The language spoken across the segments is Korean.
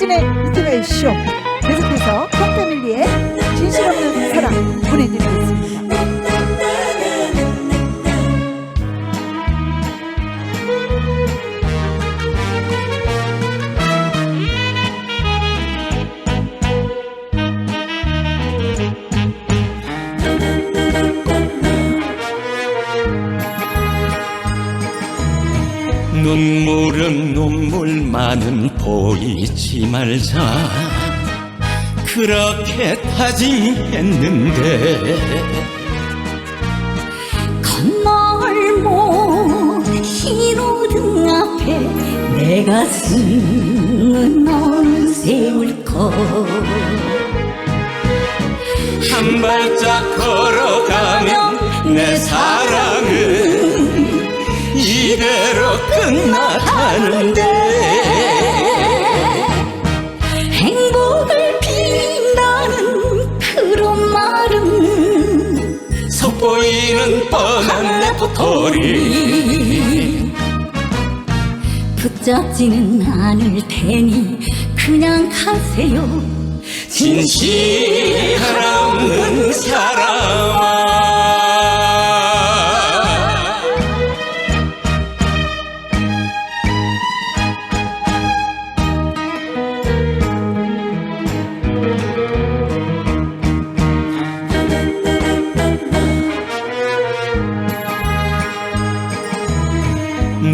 1年1年一緒 눈물은 눈물만은 보이지 말자. 그렇게 다짐했는데. 건널목 신호등 앞에 내 가슴은 어느새 울컥 한 발짝 걸어가면 내사 끝나가는데 행복을 빈다는 그런 말은 속보이는 뻔한 내 도토리. 붙잡지는 않을 테니 그냥 가세요. 진실 하나 없는 사람아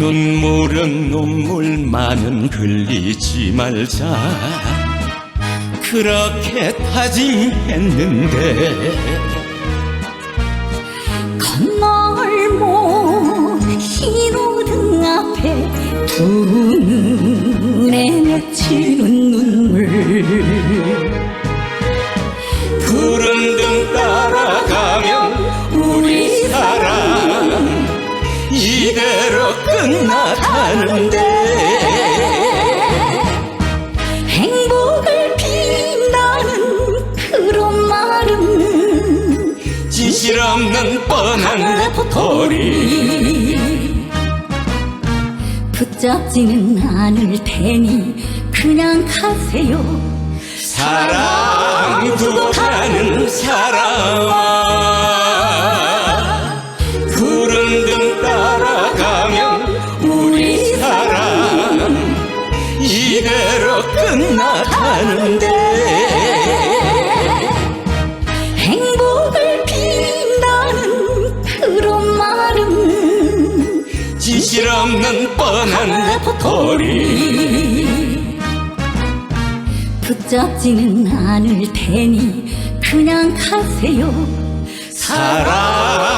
눈물은 눈물만은 흘리지 말자. 그렇게 다짐했는데. 건널목 신호등 앞에 두 눈에 맺히는 눈물. 푸른 등 따라 끝나가는데. 행복을 빈다는 그런 말은 진실 없는 뻔한 내 도토리. 붙잡지는 않을 테니 그냥 가세요. 사랑 두고 가는 사 끝나가는데. 행복을 빈다는 그런 말은 진실 없는 뻔한 내 도토리 붙잡지는 않을 테니 그냥 가세요. 사랑